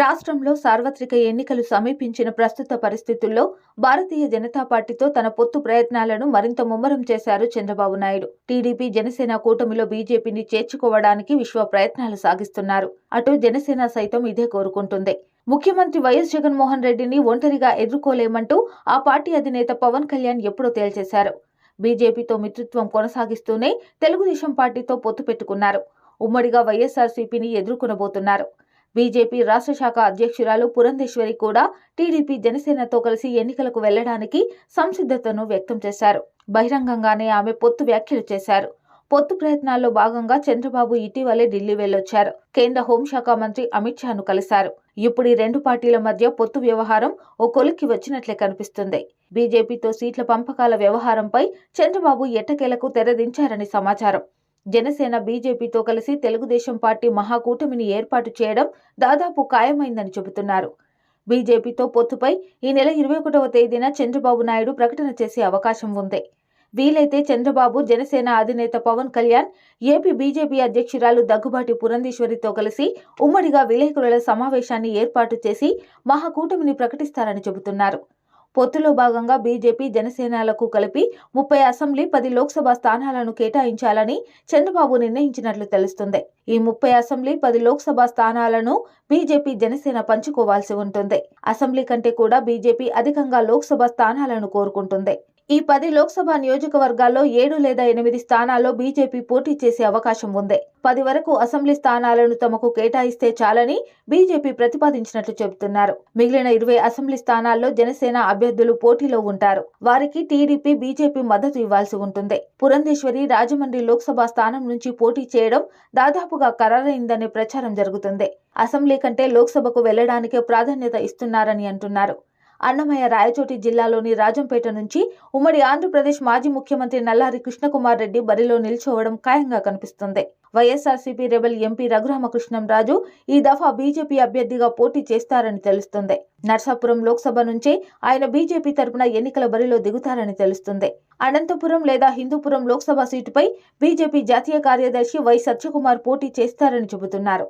రాష్ట్రంలో సార్వత్రిక ఎన్నికలు సమీపించిన ప్రస్తుత పరిస్థితుల్లో భారతీయ జనతా పార్టీతో తన పొత్తు ప్రయత్నాలను మరింత ముమ్మరం చేశారు చంద్రబాబు నాయుడు. టీడీపీ జనసేన కూటమిలో బీజేపీని చేర్చుకోవడానికి విశ్వ ప్రయత్నాలు సాగిస్తున్నారు. అటు జనసేన సైతం ఇదే కోరుకుంటుంది. ముఖ్యమంత్రి వైఎస్ జగన్మోహన్ రెడ్డిని ఒంటరిగా ఎదుర్కోలేమంటూ ఆ పార్టీ అధినేత పవన్ కళ్యాణ్ ఎప్పుడో తేల్చేశారు. బీజేపీతో మిత్రత్వం కొనసాగిస్తూనే తెలుగుదేశం పార్టీతో పొత్తు పెట్టుకున్నారు. ఉమ్మడిగా వైఎస్ఆర్సీపీని ఎదుర్కొనబోతున్నారు. బీజేపీ రాష్ట్ర శాఖ అధ్యక్షురాలు పురంధేశ్వరి కూడా టీడీపీ జనసేనతో కలిసి ఎన్నికలకు వెళ్ళడానికి సంసిద్ధతను వ్యక్తం చేశారు. బహిరంగంగానే ఆమె పొత్తు వ్యాఖ్యలు చేశారు. పొత్తు ప్రయత్నాల్లో భాగంగా చంద్రబాబు ఇటీవలే ఢిల్లీ వెళ్ళొచ్చారు కేంద్ర హోంశాఖ మంత్రి అమిత్ షాను కలిశారు. ఇప్పుడు ఈ రెండు పార్టీల మధ్య పొత్తు వ్యవహారం ఓ కొలిక్కి వచ్చినట్లే కనిపిస్తుంది. బీజేపీతో సీట్ల పంపకాల వ్యవహారంపై చంద్రబాబు ఎట్టకేలకు తెరదించారని సమాచారం. జనసేన బీజేపీతో కలిసి తెలుగుదేశం పార్టీ మహాకూటమిని ఏర్పాటు చేయడం దాదాపు ఖాయమైందని చెబుతున్నారు. బీజేపీతో పొత్తుపై ఈ నెల ఇరవై ఒకటవ తేదీన చంద్రబాబు నాయుడు ప్రకటన చేసే అవకాశం ఉంది. వీలైతే చంద్రబాబు జనసేన అధినేత పవన్ కళ్యాణ్ ఏపీ బీజేపీ అధ్యక్షురాలు దగ్గుబాటి పురంధేశ్వరితో కలిసి ఉమ్మడిగా విలేకరుల సమావేశాన్ని ఏర్పాటు చేసి మహాకూటమిని ప్రకటిస్తారని చెబుతున్నారు. పొత్తులో భాగంగా బీజేపీ జనసేనలకు కలిపి ముప్పై అసెంబ్లీ పది లోక్సభ స్థానాలను కేటాయించాలని చంద్రబాబు నిర్ణయించినట్లు తెలుస్తుంది. ఈ ముప్పై అసెంబ్లీ పది లోక్సభ స్థానాలను బీజేపీ జనసేన పంచుకోవాల్సి ఉంటుంది. అసెంబ్లీ కంటే కూడా బీజేపీ అధికంగా లోక్సభ స్థానాలను కోరుకుంటుంది. ఈ పది లోక్సభ నియోజకవర్గాల్లో ఏడు లేదా ఎనిమిది స్థానాల్లో బీజేపీ పోటీ చేసే అవకాశం ఉంది. పది వరకు అసెంబ్లీ స్థానాలను తమకు కేటాయిస్తే చాలని బీజేపీ ప్రతిపాదించినట్లు చెబుతున్నారు. మిగిలిన ఇరవై అసెంబ్లీ స్థానాల్లో జనసేన అభ్యర్థులు పోటీలో ఉంటారు. వారికి టీడీపీ బీజేపీ మద్దతు ఇవ్వాల్సి ఉంటుంది. పురంధేశ్వరి రాజమండ్రి లోక్సభ స్థానం నుంచి పోటీ చేయడం దాదాపుగా ఖరారైందనే ప్రచారం జరుగుతుంది. అసెంబ్లీ కంటే లోక్సభకు వెళ్ళడానికే ప్రాధాన్యత ఇస్తున్నారని అంటున్నారు. అన్నమయ్య రాయచోటి జిల్లాలోని రాజంపేట నుంచి ఉమ్మడి ఆంధ్రప్రదేశ్ మాజీ ముఖ్యమంత్రి నల్లారి కృష్ణకుమార్ రెడ్డి బరిలో నిల్చోవడం ఖాయంగా కనిపిస్తుంది. వైఎస్ఆర్సీపీ రెబల్ ఎంపీ రఘురామకృష్ణంరాజు ఈ దఫా బీజేపీ అభ్యర్థిగా పోటీ చేస్తారని తెలుస్తుంది. నర్సాపురం లోక్సభ నుంచే ఆయన బీజేపీ తరపున ఎన్నికల బరిలో దిగుతారని తెలుస్తుంది. అనంతపురం లేదా హిందూపురం లోక్సభ సీటుపై బీజేపీ జాతీయ కార్యదర్శి వై సత్యకుమార్ పోటీ చేస్తారని చెబుతున్నారు.